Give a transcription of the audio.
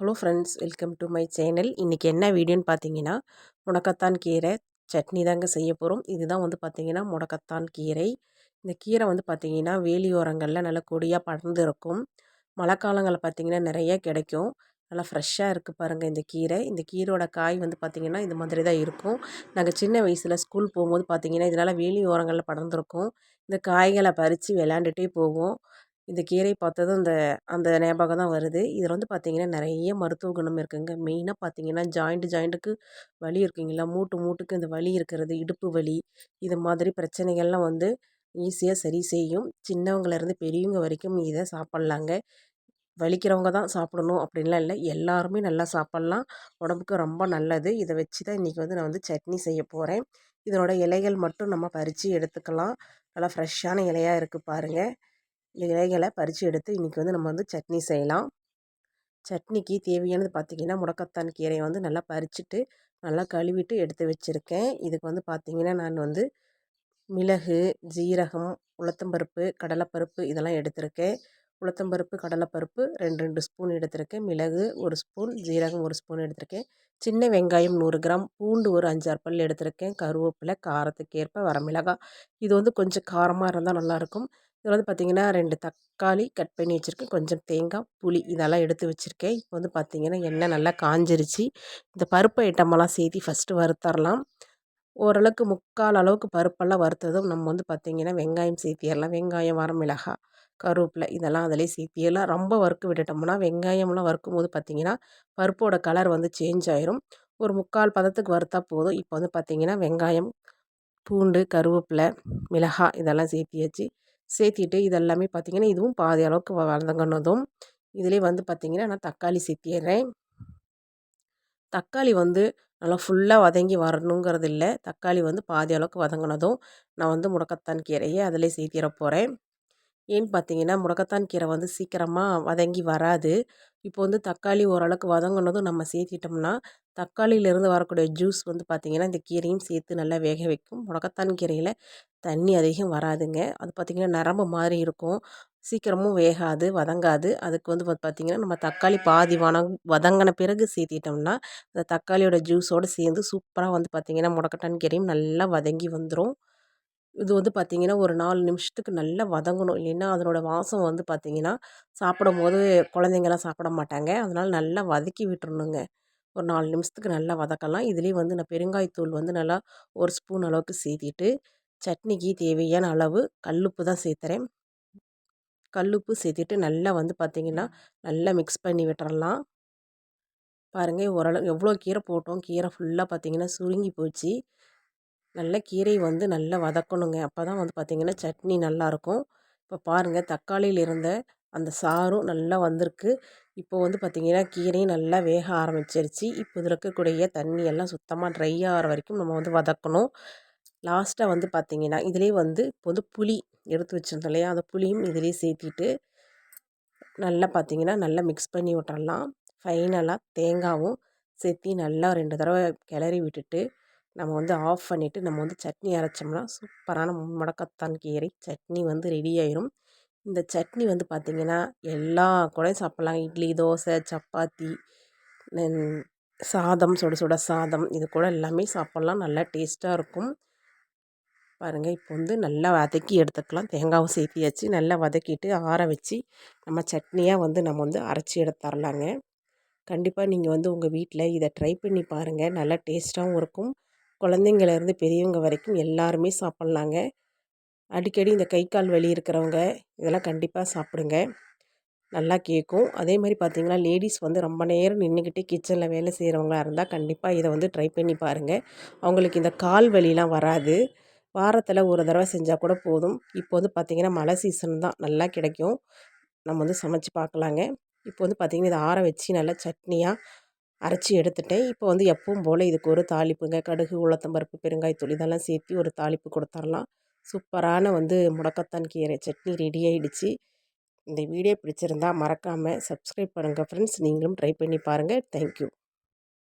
Hello friends welcome to my channel இன்றைக்கி என்ன வீடியோன்னு பார்த்தீங்கன்னா முடக்கத்தான் கீரை சட்னி தாங்க செய்ய போகிறோம் இதுதான் வந்து பார்த்திங்கன்னா முடக்கத்தான் கீரை. இந்த கீரை வந்து பார்த்திங்கன்னா வேலியோரங்களில் நல்லா கொடியாக படர்ந்து இருக்கும். மழை காலங்களில் பார்த்திங்கன்னா நிறைய கிடைக்கும். நல்லா ஃப்ரெஷ்ஷாக இருக்குது பாருங்கள் இந்த கீரை. இந்த கீரோட காய் வந்து பார்த்திங்கன்னா இது மாதிரி தான் இருக்கும். நாங்கள் சின்ன வயசில் ஸ்கூல் போகும்போது பார்த்திங்கன்னா இதனால் வேலி ஓரங்களில் படர்ந்துருக்கும். இந்த காய்களை பறித்து விளாண்டுட்டே போவோம். இந்த கீரை பார்த்ததும் அந்த அந்த ஞாபகம் தான் வருது. இதில் வந்து பார்த்திங்கன்னா நிறைய மருத்துவ குணம் இருக்குதுங்க மெயினாக பார்த்திங்கன்னா ஜாயிண்ட்டு ஜாயிண்ட்டுக்கு வலி இருக்குங்களா மூட்டு மூட்டுக்கு இந்த வலி இருக்கிறது இடுப்பு வலி இது மாதிரி பிரச்சனைகள்லாம் வந்து ஈஸியாக சரி செய்யும். சின்னவங்கலேருந்து பெரியவங்க வரைக்கும் இதை சாப்பிட்லாங்க. வலிக்கிறவங்க தான் சாப்பிடணும் அப்படின்லாம் இல்லை. எல்லாருமே நல்லா சாப்பிட்லாம். உடம்புக்கு ரொம்ப நல்லது. இதை வச்சு தான் இன்றைக்கி வந்து நான் வந்து சட்னி செய்ய போகிறேன் இதனோட இலைகள் மட்டும் நம்ம பறித்து எடுத்துக்கலாம். நல்லா ஃப்ரெஷ்ஷான இலையாக இருக்குது பாருங்கள் இலைகளை பறித்து எடுத்து இன்றைக்கி வந்து நம்ம வந்து சட்னி செய்யலாம். சட்னிக்கு தேவையானது பார்த்திங்கன்னா முடக்கத்தான் கீரையை வந்து நல்லா பறிச்சுட்டு நல்லா கழுவிட்டு எடுத்து வச்சுருக்கேன். இதுக்கு வந்து பார்த்திங்கன்னா நான் வந்து மிளகு ஜீரகம் உளுத்தம்பருப்பு கடலைப்பருப்பு இதெல்லாம் எடுத்திருக்கேன். உளுத்தம்பருப்பு கடலைப்பருப்பு ரெண்டு ரெண்டு ஸ்பூன் எடுத்திருக்கேன். மிளகு ஒரு ஸ்பூன் ஜீரகம் ஒரு ஸ்பூன் எடுத்திருக்கேன். சின்ன வெங்காயம் நூறு கிராம் பூண்டு ஒரு அஞ்சாறு பல் எடுத்திருக்கேன். கருவேப்பிலை காரத்துக்கு ஏற்ப வரமிளகாய். இது வந்து கொஞ்சம் காரமாக இருந்தால் நல்லாயிருக்கும் இதில் வந்து பார்த்திங்கன்னா ரெண்டு தக்காளி கட் பண்ணி வச்சுருக்கேன். கொஞ்சம் தேங்காய் புளி இதெல்லாம் எடுத்து வச்சுருக்கேன். இப்போ வந்து பார்த்திங்கன்னா எண்ணெய் நல்லா காஞ்சிருச்சு. இந்த பருப்பு ஐட்டமெல்லாம் சேர்த்து ஃபஸ்ட்டு வறுத்தரலாம். ஓரளவுக்கு முக்கால் அளவுக்கு பருப்பெல்லாம் வறுத்ததும் நம்ம வந்து பார்த்திங்கன்னா வெங்காயம் சேர்த்திடலாம் வெங்காயம் வரமிளகாய் கருவேப்பிலை இதெல்லாம் அதிலே சேர்த்தியெல்லாம் ரொம்ப வறுக்க விட்டுட்டோம்னா வெங்காயம்லாம் வறுக்கும் போது பார்த்திங்கன்னா பருப்போட கலர் வந்து சேஞ்ச் ஆயிரும். ஒரு முக்கால் பதத்துக்கு வறுத்தா போதும். இப்போ வந்து பார்த்திங்கன்னா வெங்காயம் பூண்டு கருவேப்பிலை மிளகாய் இதெல்லாம் சேர்த்தியாச்சு சேர்த்திட்டு இதெல்லாமே பார்த்திங்கன்னா இதுவும் பாதி அளவுக்கு வதங்கினதும் இதிலே வந்து பார்த்திங்கன்னா நான் தக்காளி சேர்த்திடுறேன் தக்காளி வந்து நல்லா ஃபுல்லாக வதங்கி வரணுங்கிறது இல்லை தக்காளி வந்து பாதி அளவுக்கு வதங்கினதும் நான் வந்து முடக்கத்தான் கீரையை அதிலே சேர்த்திட போகிறேன் ஏன்னு பார்த்தீங்கன்னா முடக்கத்தான் கீரை வந்து சீக்கிரமாக வதங்கி வராது. இப்போ வந்து தக்காளி ஓரளவுக்கு வதங்கினதும் நம்ம சேர்த்திட்டோம்னா தக்காளியிலேருந்து வரக்கூடிய ஜூஸ் வந்து பார்த்திங்கன்னா இந்த கீரையும் சேர்த்து நல்லா வேக வைக்கும். முடக்கத்தான் கீரையில் தண்ணி அதிகம் வராதுங்க. அது பார்த்திங்கன்னா நரம்பு மாதிரி இருக்கும். சீக்கிரமும் வேகாது வதங்காது. அதுக்கு வந்து பார்த்திங்கன்னா நம்ம தக்காளி பாதி வனங் வதங்கின பிறகு சேர்த்திட்டோம்னா அந்த தக்காளியோட ஜூஸோடு சேர்ந்து சூப்பராக வந்து பார்த்திங்கன்னா முடக்கத்தான் கீரையும் நல்லா வதங்கி வந்துடும் இது வந்து பார்த்திங்கன்னா ஒரு நாலு நிமிஷத்துக்கு நல்லா வதங்கணும். இல்லைன்னா அதனோட வாசம் வந்து பார்த்திங்கன்னா சாப்பிடும்போது குழந்தைங்கலாம் சாப்பிட மாட்டாங்க. அதனால் நல்லா வதக்கி விட்டுறணுங்க. ஒரு நாலு நிமிஷத்துக்கு நல்லா வதக்கலாம். இதுலேயே வந்து நான் பெருங்காயத்தூள் வந்து நல்லா ஒரு ஸ்பூன் அளவுக்கு சேர்த்திட்டு சட்னிக்கு தேவையான அளவு கல்லுப்பு தான் சேர்த்துறேன் கல்லுப்பு சேர்த்துட்டு நல்லா வந்து பார்த்திங்கன்னா நல்லா மிக்ஸ் பண்ணி விட்டுறலாம். பாருங்கள் ஓரளவு எவ்வளோ கீரை போட்டோம். கீரை ஃபுல்லாக பார்த்திங்கன்னா சுருங்கி போச்சு. நல்ல கீரை வந்து நல்லா வதக்கணுங்க. அப்போ தான் வந்து பார்த்திங்கன்னா சட்னி நல்லாயிருக்கும் இப்போ பாருங்கள் தக்காளியில் இருந்த அந்த சாரும் நல்லா வந்திருக்கு. இப்போ வந்து பார்த்திங்கன்னா கீரையும் நல்லா வேக ஆரம்பிச்சிருச்சு. இப்போ இதில் இருக்கக்கூடிய தண்ணி எல்லாம் சுத்தமாக ட்ரை ஆகிற வரைக்கும் நம்ம வந்து வதக்கணும். லாஸ்ட்டாக வந்து பார்த்திங்கன்னா இதிலே வந்து இப்போ வந்து புளி எடுத்து வச்சுருந்தோம் இல்லையா? அந்த புளியும் இதிலே சேர்த்திட்டு நல்லா பார்த்திங்கன்னா நல்லா மிக்ஸ் பண்ணி விட்டுறலாம். ஃபைனலாக தேங்காவும் சேர்த்தி நல்லா ரெண்டு தடவை கிளறி விட்டுட்டு நம்ம வந்து ஆஃப் பண்ணிவிட்டு நம்ம வந்து சட்னி அரைச்சோம்னா சூப்பரான முடக்கத்தான் கீரை சட்னி வந்து ரெடி ஆயிரும். இந்த சட்னி வந்து பார்த்திங்கன்னா எல்லா கூடயும் சாப்பிட்லாம். இட்லி தோசை சப்பாத்தி சாதம் சுட சுட சாதம் இது கூட எல்லாமே சாப்பிட்லாம். நல்லா டேஸ்ட்டாக இருக்கும். பாருங்கள் இப்போ வந்து நல்லா வதக்கி எடுத்துக்கலாம். தேங்காவும் சேர்த்தியாச்சு. நல்லா வதக்கிட்டு ஆற வச்சு நம்ம சட்னியாக வந்து நம்ம வந்து அரைச்சி எடுத்துரலாங்க. கண்டிப்பாக நீங்கள் வந்து உங்கள் வீட்டில் இதை ட்ரை பண்ணி பாருங்கள் நல்லா டேஸ்ட்டாகவும் இருக்கும். குழந்தைங்கள்லேருந்து பெரியவங்க வரைக்கும் எல்லாருமே சாப்பிட்லாங்க. அடிக்கடி இந்த கை கால் வலி இருக்கிறவங்க இதெல்லாம் கண்டிப்பாக சாப்பிடுங்க. நல்லா கேட்கும் அதே மாதிரி பார்த்திங்கன்னா லேடிஸ் வந்து ரொம்ப நேரம் நின்றுக்கிட்டே கிச்சனில் வேலை செய்கிறவங்களா இருந்தால் கண்டிப்பாக இதை வந்து ட்ரை பண்ணி பாருங்கள் அவங்களுக்கு இந்த கால் வலிலாம் வராது. வாரத்தில் ஒரு தடவை செஞ்சால் கூட போதும். இப்போ வந்து பார்த்திங்கன்னா மழை சீசன் தான். நல்லா கிடைக்கும். நம்ம வந்து சமைச்சு பார்க்கலாங்க இப்போ வந்து பார்த்திங்கன்னா இதை ஆற வச்சு நல்லா சட்னியாக அரைச்சி எடுத்துட்டேன். இப்போ வந்து எப்பவும் போல் இதுக்கு ஒரு தாளிப்புங்க. கடுகு உளுத்தம்பருப்பு பெருங்காயத்தூள் இதெல்லாம் சேர்த்து ஒரு தாளிப்பு கொடுத்துர்லாம். சூப்பரான வந்து முடக்கத்தான் கீரை. சட்னி ரெடி ஆகிடுச்சு இந்த வீடியோ பிடிச்சிருந்தா மறக்காமல் சப்ஸ்கிரைப் பண்ணுங்கள் ஃப்ரெண்ட்ஸ் நீங்களும் ட்ரை பண்ணி பாருங்கள் தேங்க்யூ